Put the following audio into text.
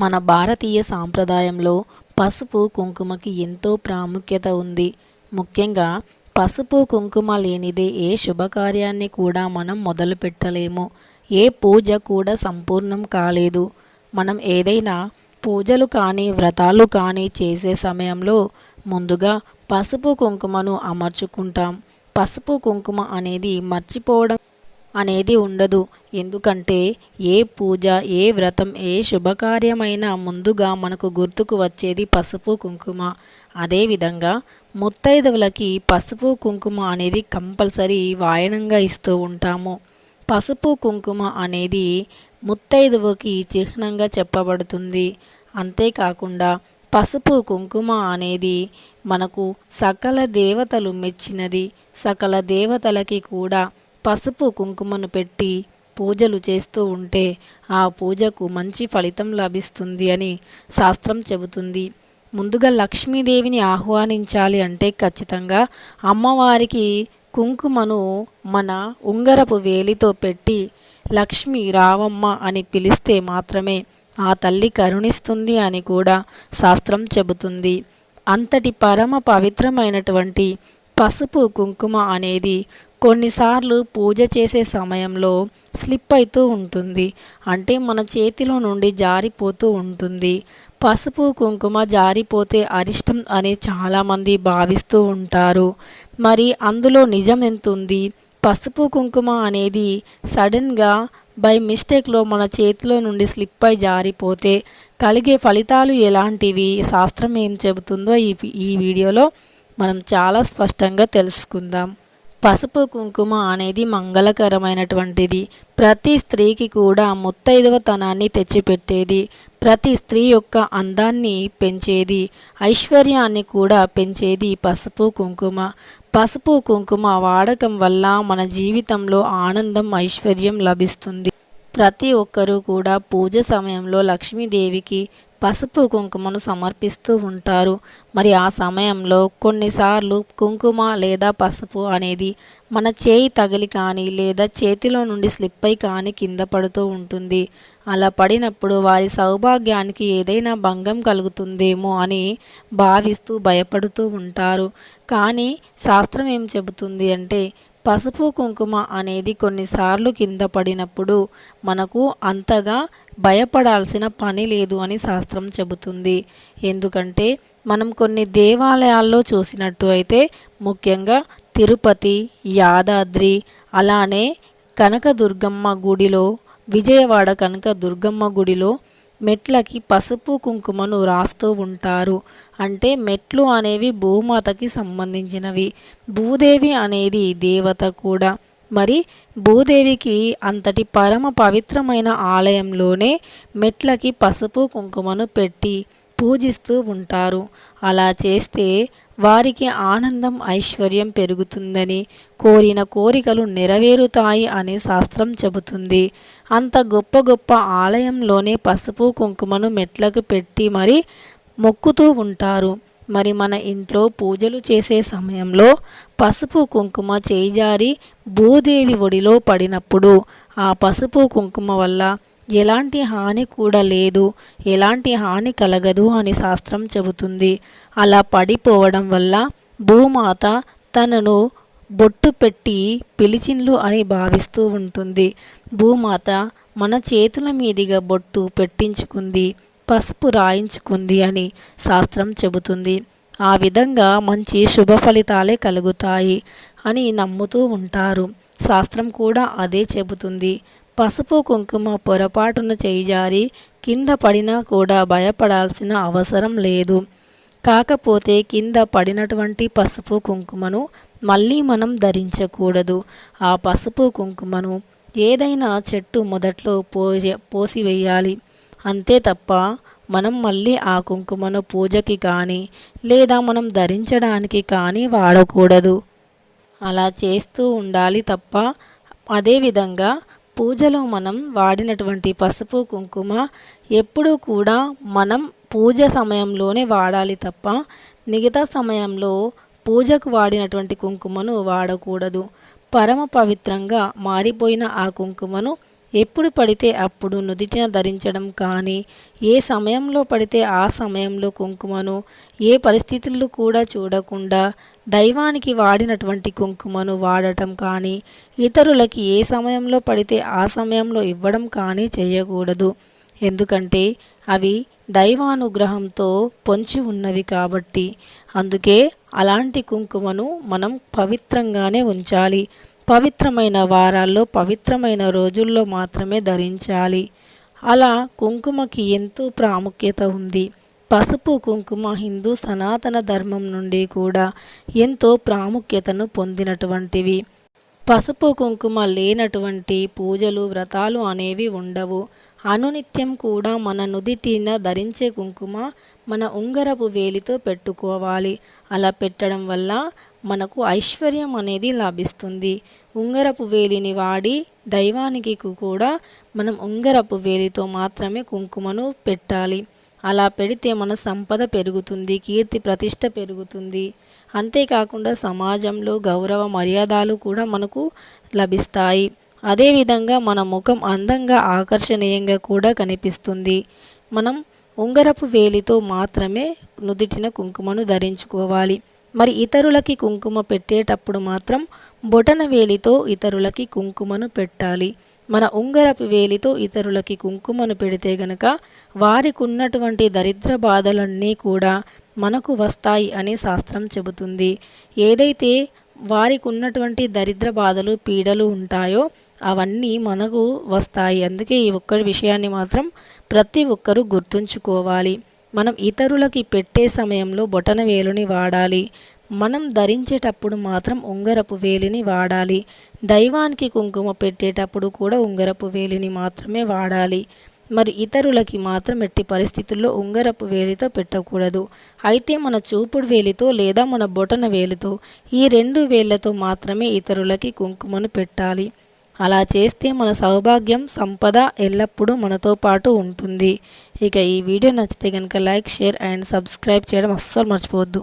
మన భారతీయ సాంప్రదాయంలో పసుపు కుంకుమకి ఎంతో ప్రాముఖ్యత ఉంది. ముఖ్యంగా పసుపు కుంకుమ లేనిదే ఏ శుభకార్యాన్ని కూడా మనం మొదలు పెట్టలేము. ఏ పూజ కూడా సంపూర్ణం కాలేదు. మనం ఏదైనా పూజలు కానీ వ్రతాలు కానీ చేసే సమయంలో ముందుగా పసుపు కుంకుమను అమర్చుకుంటాం. పసుపు కుంకుమ అనేది మర్చిపోవడం అనేది ఉండదు. ఎందుకంటే ఏ పూజ ఏ వ్రతం ఏ శుభకార్యమైనా ముందుగా మనకు గుర్తుకు వచ్చేది పసుపు కుంకుమ. అదేవిధంగా ముత్తైదువులకి పసుపు కుంకుమ అనేది కంపల్సరీ వాయనంగా ఇస్తూ ఉంటాము. పసుపు కుంకుమ అనేది ముత్తైదువుకి చిహ్నంగా చెప్పబడుతుంది. అంతేకాకుండా పసుపు కుంకుమ అనేది మనకు సకల దేవతలు మెచ్చినది. సకల దేవతలకి కూడా పసుపు కుంకుమను పెట్టి పూజలు చేస్తూ ఉంటే ఆ పూజకు మంచి ఫలితం లభిస్తుంది అని శాస్త్రం చెబుతుంది. ముందుగా లక్ష్మీదేవిని ఆహ్వానించాలి అంటే ఖచ్చితంగా అమ్మవారికి కుంకుమను మన ఉంగరపు వేలితో పెట్టి లక్ష్మి రావమ్మ అని పిలిస్తే మాత్రమే ఆ తల్లి కరుణిస్తుంది అని కూడా శాస్త్రం చెబుతుంది. అంతటి పరమ పవిత్రమైనటువంటి పసుపు కుంకుమ అనేది కొన్నిసార్లు పూజ చేసే సమయంలో స్లిప్ అవుతూ ఉంటుంది. అంటే మన చేతిలో నుండి జారిపోతూ ఉంటుంది. పసుపు కుంకుమ జారిపోతే అరిష్టం అని చాలామంది భావిస్తూ ఉంటారు. మరి అందులో నిజం ఎంత ఉంది పసుపు కుంకుమ అనేది సడన్గా బై మిస్టేక్లో మన చేతిలో నుండి స్లిప్ అయి జారిపోతే కలిగే ఫలితాలు ఎలాంటివి? శాస్త్రం ఏం చెబుతుందో ఈ ఈ వీడియోలో మనం చాలా స్పష్టంగా తెలుసుకుందాం. పసుపు కుంకుమ అనేది మంగళకరమైనటువంటిది. ప్రతి స్త్రీకి కూడా ముత్తైదవతనాన్ని తెచ్చిపెట్టేది. ప్రతి స్త్రీ యొక్క అందాన్ని పెంచేది. ఐశ్వర్యాన్ని కూడా పెంచేది పసుపు కుంకుమ. పసుపు కుంకుమ వాడకం వల్ల మన జీవితంలో ఆనందం ఐశ్వర్యం లభిస్తుంది. ప్రతి ఒక్కరూ కూడా పూజ సమయంలో లక్ష్మీదేవికి పసుపు కుంకుమను సమర్పిస్తూ ఉంటారు. మరి ఆ సమయంలో కొన్నిసార్లు కుంకుమ లేదా పసుపు అనేది మన చేయి తగిలి కానీ లేదా చేతిలో నుండి స్లిప్ అయి కానీ కింద పడుతూ ఉంటుంది. అలా పడినప్పుడు వారి సౌభాగ్యానికి ఏదైనా భంగం కలుగుతుందేమో అని భావిస్తూ భయపడుతూ ఉంటారు. కానీ శాస్త్రం ఏం చెబుతుంది అంటే పసుపు కుంకుమ అనేది కొన్నిసార్లు కింద పడినప్పుడు మనకు అంతగా భయపడాల్సిన పని లేదు అని శాస్త్రం చెబుతుంది. ఎందుకంటే మనం కొన్ని దేవాలయాల్లో చూసినట్టు అయితే ముఖ్యంగా తిరుపతి యాదాద్రి అలానే కనకదుర్గమ్మ గుడిలో విజయవాడ కనక దుర్గమ్మ గుడిలో మెట్లకి పసుపు కుంకుమను రాస్తూ ఉంటారు. అంటే మెట్లు అనేవి భూమాతకి సంబంధించినవి. భూదేవి అనేది దేవత కూడా. మరి భూదేవికి అంతటి పరమ పవిత్రమైన ఆలయంలోనే మెట్లకి పసుపు కుంకుమను పెట్టి పూజిస్తూ ఉంటారు. అలా చేస్తే వారికి ఆనందం ఐశ్వర్యం పెరుగుతుందని కోరిన కోరికలు నెరవేరుతాయి అని శాస్త్రం చెబుతుంది. అంత గొప్ప గొప్ప ఆలయంలోనే పసుపు కుంకుమను మెట్లకు పెట్టి మరి మొక్కుతూ ఉంటారు. మరి మన ఇంట్లో పూజలు చేసే సమయంలో పసుపు కుంకుమ చేజారి భూదేవి ఒడిలో పడినప్పుడు ఆ పసుపు కుంకుమ వల్ల ఎలాంటి హాని కూడా లేదు ఎలాంటి హాని కలగదు అని శాస్త్రం చెబుతుంది. అలా పడిపోవడం వల్ల భూమాత తనను బొట్టు పెట్టి పిలిచిన్లు అని భావిస్తూ ఉంటుంది. భూమాత మన చేతుల మీదుగా బొట్టు పెట్టించుకుంది. పసుపు రాయించుకుంది అని శాస్త్రం చెబుతుంది. ఆ విధంగా మంచి శుభ ఫలితాలే కలుగుతాయి అని నమ్ముతూ ఉంటారు. శాస్త్రం కూడా అదే చెబుతుంది. పసుపు కుంకుమ పొరపాటున చేయిజారి కింద పడినా కూడా భయపడాల్సిన అవసరం లేదు. కాకపోతే కింద పడినటువంటి పసుపు కుంకుమను మళ్ళీ మనం ధరించకూడదు. ఆ పసుపు కుంకుమను ఏదైనా చెట్టు మొదట్లో పోసి పోసివేయాలి. అంతే తప్ప మనం మళ్ళీ ఆ కుంకుమను పూజకి కానీ లేదా మనం ధరించడానికి కానీ వాడకూడదు. అలా చేస్తూ ఉండాలి తప్ప అదేవిధంగా పూజలో మనం వాడినటువంటి పసుపు కుంకుమ ఎప్పుడూ కూడా మనం పూజ సమయంలోనే వాడాలి తప్ప మిగతా సమయంలో పూజకు వాడినటువంటి కుంకుమను వాడకూడదు. పరమ పవిత్రంగా మారిపోయిన ఆ కుంకుమను ఎప్పుడు పడితే అప్పుడు నుదిటిన ధరించడం కానీ ఏ సమయంలో పడితే ఆ సమయంలో కుంకుమను ఏ పరిస్థితుల్లో కూడా చూడకుండా దైవానికి వాడినటువంటి కుంకుమను వాడటం కానీ ఇతరులకి ఏ సమయంలో పడితే ఆ సమయంలో ఇవ్వడం కానీ చేయకూడదు. ఎందుకంటే అవి దైవానుగ్రహంతో పొంచి ఉన్నవి కాబట్టి అందుకే అలాంటి కుంకుమను మనం పవిత్రంగానే ఉంచాలి. పవిత్రమైన వారాల్లో పవిత్రమైన రోజుల్లో మాత్రమే ధరించాలి. అలా కుంకుమకి ఎంతో ప్రాముఖ్యత ఉంది. పసుపు కుంకుమ హిందూ సనాతన ధర్మం నుండి కూడా ఎంతో ప్రాముఖ్యతను పొందినటువంటివి. పసుపు కుంకుమ లేనటువంటి పూజలు వ్రతాలు అనేవి ఉండవు. అనునిత్యం కూడా మన నుదిటిన ధరించే కుంకుమ మన ఉంగరపు వేలితో పెట్టుకోవాలి. అలా పెట్టడం వల్ల మనకు ఐశ్వర్యం అనేది లభిస్తుంది. ఉంగరపు వేలిని వాడి దైవానికి కూడా మనం ఉంగరపు వేలితో మాత్రమే కుంకుమను పెట్టాలి. అలా పెడితే మన సంపద పెరుగుతుంది కీర్తి ప్రతిష్ట పెరుగుతుంది. అంతేకాకుండా సమాజంలో గౌరవ మర్యాదలు కూడా మనకు లభిస్తాయి. అదేవిధంగా మన ముఖం అందంగా ఆకర్షణీయంగా కూడా కనిపిస్తుంది. మనం ఉంగరపు వేలితో మాత్రమే నుదిటిన కుంకుమను ధరించుకోవాలి. మరి ఇతరులకి కుంకుమ పెట్టేటప్పుడు మాత్రం బొటన వేలితో ఇతరులకి కుంకుమను పెట్టాలి. మన ఉంగరపు వేలితో ఇతరులకి కుంకుమను పెడితే గనక వారికి ఉన్నటువంటి దరిద్ర బాధలన్నీ కూడా మనకు వస్తాయి అని శాస్త్రం చెబుతుంది. ఏదైతే వారికి ఉన్నటువంటి దరిద్ర బాధలు పీడలు ఉంటాయో అవన్నీ మనకు వస్తాయి. అందుకే ఈ ఒక్క విషయాన్ని మాత్రం ప్రతి ఒక్కరూ గుర్తుంచుకోవాలి. మనం ఇతరులకి పెట్టే సమయంలో బొటన వేలుని వాడాలి. మనం ధరించేటప్పుడు మాత్రం ఉంగరపు వేలిని వాడాలి. దైవానికి కుంకుమ పెట్టేటప్పుడు కూడా ఉంగరపు వేలిని మాత్రమే వాడాలి. మరి ఇతరులకి మాత్రం ఎట్టి పరిస్థితుల్లో ఉంగరపు వేలితో పెట్టకూడదు. అయితే మన చూపుడు వేలితో లేదా మన బొటన వేలితో ఈ రెండు వేళ్ళతో మాత్రమే ఇతరులకి కుంకుమను పెట్టాలి. అలా చేస్తే మన సౌభాగ్యం సంపద ఎల్లప్పుడూ మనతో పాటు ఉంటుంది. ఇక ఈ వీడియో నచ్చితే కనుక లైక్ షేర్ అండ్ సబ్స్క్రైబ్ చేయడం అస్సలు మర్చిపోవద్దు.